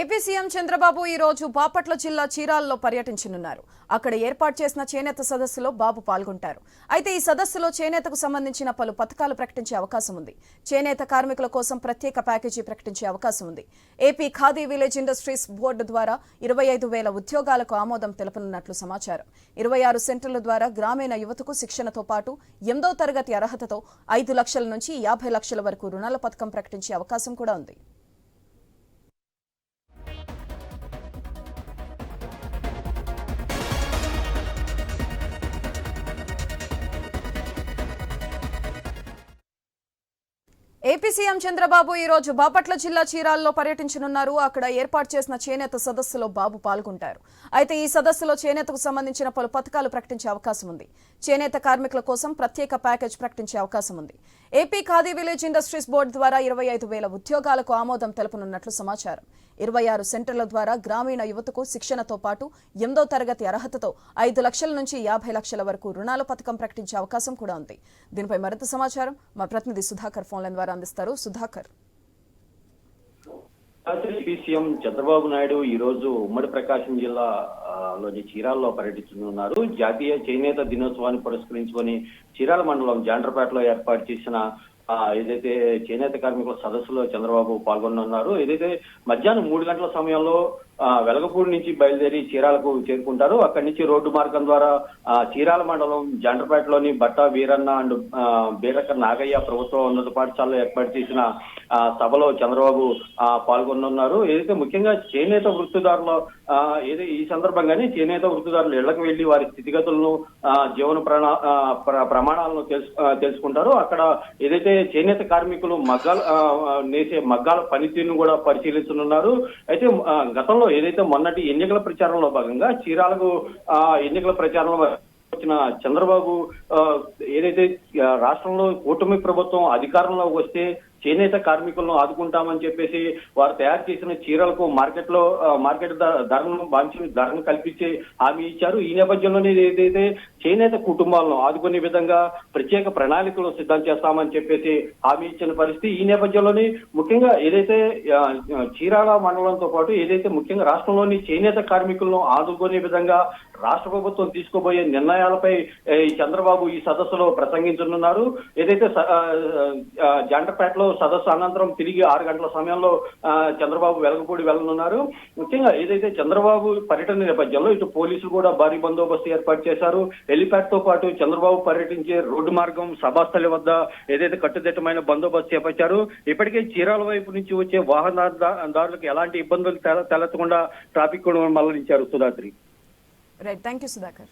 AP CM Chandrababu ఈ రోజు బాపట్ల జిల్లా చీరాల్లో పర్యటించనున్నారు. అక్కడ ఏర్పాటు చేసిన చేనేత సదస్సులో బాబు పాల్గొంటారు. అయితే ఈ సదస్సులో చేనేతకు సంబంధించిన పలు పథకాలు ప్రకటించే అవకాశం ఉంది. చేనేత కార్మికుల కోసం ప్రత్యేక ప్యాకేజీ ప్రకటించే అవకాశం ఉంది. AP khadi village industries board ద్వారా ఇరవై ఐదు వేల ఉద్యోగాలకు ఆమోదం తెలపనున్నట్లు సమాచారం. ఇరవై ఆరు సెంటర్ల ద్వారా గ్రామీణ యువతకు శిక్షణతో పాటు ఎనిమిదో తరగతి అర్హతతో ఐదు లక్షల నుంచి యాభై లక్షల వరకు రుణాల పథకం ప్రకటించే అవకాశం కూడా ఉంది. ఏపీ సీఎం చంద్రబాబు ఈ రోజు బాపట్ల జిల్లా చీరాల్లో పర్యటించనున్నారు. అక్కడ ఏర్పాటు చేసిన చేనేత సదస్సులో బాబు పాల్గొంటారు. అయితే ఈ సదస్సులో చేనేతకు సంబంధించిన పలు పథకాలు ప్రకటించే అవకాశం ఉంది. చేనేత కార్మికుల కోసం ప్రత్యేక ప్యాకేజ్ ప్రకటించే అవకాశం ఉంది. AP khadi village industries board ద్వారా ఇరవై ఐదు వేల ఉద్యోగాలకు ఆమోదం తెలపనున్నట్లు సమాచారం. ఇరవై ఆరు సెంటర్ల ద్వారా గ్రామీణ యువతకు శిక్షణతో పాటు ఎనిమిదో తరగతి అర్హతతో ఐదు లక్షల నుంచి యాభై లక్షల వరకు రుణాల పథకం ప్రకటించే అవకాశం కూడా ఉంది. దీనిపై మరింత సమాచారం మా ప్రతినిధి సుధాకర్ ఫోన్లైన్ ద్వారా అందిస్తారు. సుధాకర్. రాత్రి సీఎం చంద్రబాబు నాయుడు ఈ రోజు ఉమ్మడి ప్రకాశం జిల్లా లోని చీరాల్లో పర్యటిస్తున్నారు జాతీయ చేనేత దినోత్సవాన్ని పురస్కరించుకొని చీరాల మండలం జాండ్రపేటలో ఏర్పాటు చేసిన ఏదైతే చేనేత కార్మికుల సదస్సులో చంద్రబాబు పాల్గొనున్నారు ఏదైతే మధ్యాహ్నం మూడు గంటల సమయంలో వెలగపూడి నుంచి బయలుదేరి చీరాలకు చేరుకుంటారు. అక్కడి నుంచి రోడ్డు మార్గం ద్వారా ఆ, చీరాల మండలం జండ్రపేటలోని బట్ట వీరన్న అండ్ ఆ, బీరక నాగయ్య ప్రభుత్వ ఉన్నత పాఠశాలలో ఏర్పాటు చేసిన ఆ, సభలో చంద్రబాబు ఆ, పాల్గొనున్నారు ఏదైతే ముఖ్యంగా చేనేత వృత్తిదారుల ఆ, ఏదో ఈ సందర్భంగానే చేనేత వృత్తిదారులు ఇళ్ళకు వెళ్ళి వారి స్థితిగతులను ఆ, జీవన ప్రణా ప్ర- ప్రమాణాలను తెలుసు తెలుసుకుంటారు. అక్కడ ఏదైతే చేనేత కార్మికులు మగ్గాల నేసే మగ్గాల పనితీరును కూడా పరిశీలించనున్నారు. అయితే గతంలో గతంలో ఏదైతే మొన్నటి ఎన్నికల ప్రచారంలో భాగంగా చీరాలకు ఆ, ఎన్నికల ప్రచారంలో వచ్చిన చంద్రబాబు ఆ, ఏదైతే రాష్ట్రంలో కూటమి ప్రభుత్వం అధికారంలోకి వస్తే చేనేత కార్మికులను ఆదుకుంటామని చెప్పేసి వారు తయారు చేసిన చీరలకు మార్కెట్లో మార్కెట్ ధరను మంచి ధరను కల్పించే హామీ ఇచ్చారు. ఈ నేపథ్యంలోనే ఏదైతే చేనేత కుటుంబాలను ఆదుకునే విధంగా ప్రత్యేక ప్రణాళికలు సిద్ధం చేస్తామని చెప్పేసి హామీ ఇచ్చిన పరిస్థితి. ఈ నేపథ్యంలోనే ముఖ్యంగా ఏదైతే చీరాల మండలంతో పాటు ఏదైతే ముఖ్యంగా రాష్ట్రంలోని చేనేత కార్మికులను ఆదుకునే విధంగా రాష్ట్ర ప్రభుత్వం తీసుకోబోయే నిర్ణయాలపై చంద్రబాబు ఈ సదస్సులో ప్రసంగించనున్నారు. ఏదైతే జంటపేటలో సదస్సు అనంతరం తిరిగి ఆరు గంటల సమయంలో చంద్రబాబు వెలగపూడి వెళ్ళనున్నారు. ముఖ్యంగా ఏదైతే చంద్రబాబు పర్యటన నేపథ్యంలో ఇటు పోలీసులు కూడా భారీ బందోబస్తు ఏర్పాటు చేశారు. హెలిప్యాడ్తో పాటు చంద్రబాబు పర్యటించే రోడ్డు మార్గం సభాస్థలి వద్ద ఏదైతే కట్టుదిట్టమైన బందోబస్తు చేపట్టారు ఇప్పటికే చీరాల వైపు నుంచి వచ్చే వాహనదారులకు ఎలాంటి ఇబ్బందులు తెల- తలెత్తకుండా ట్రాఫిక్ కూడా మళ్ళించారు రైట్ థ్యాంక్ యూ సుధాకర్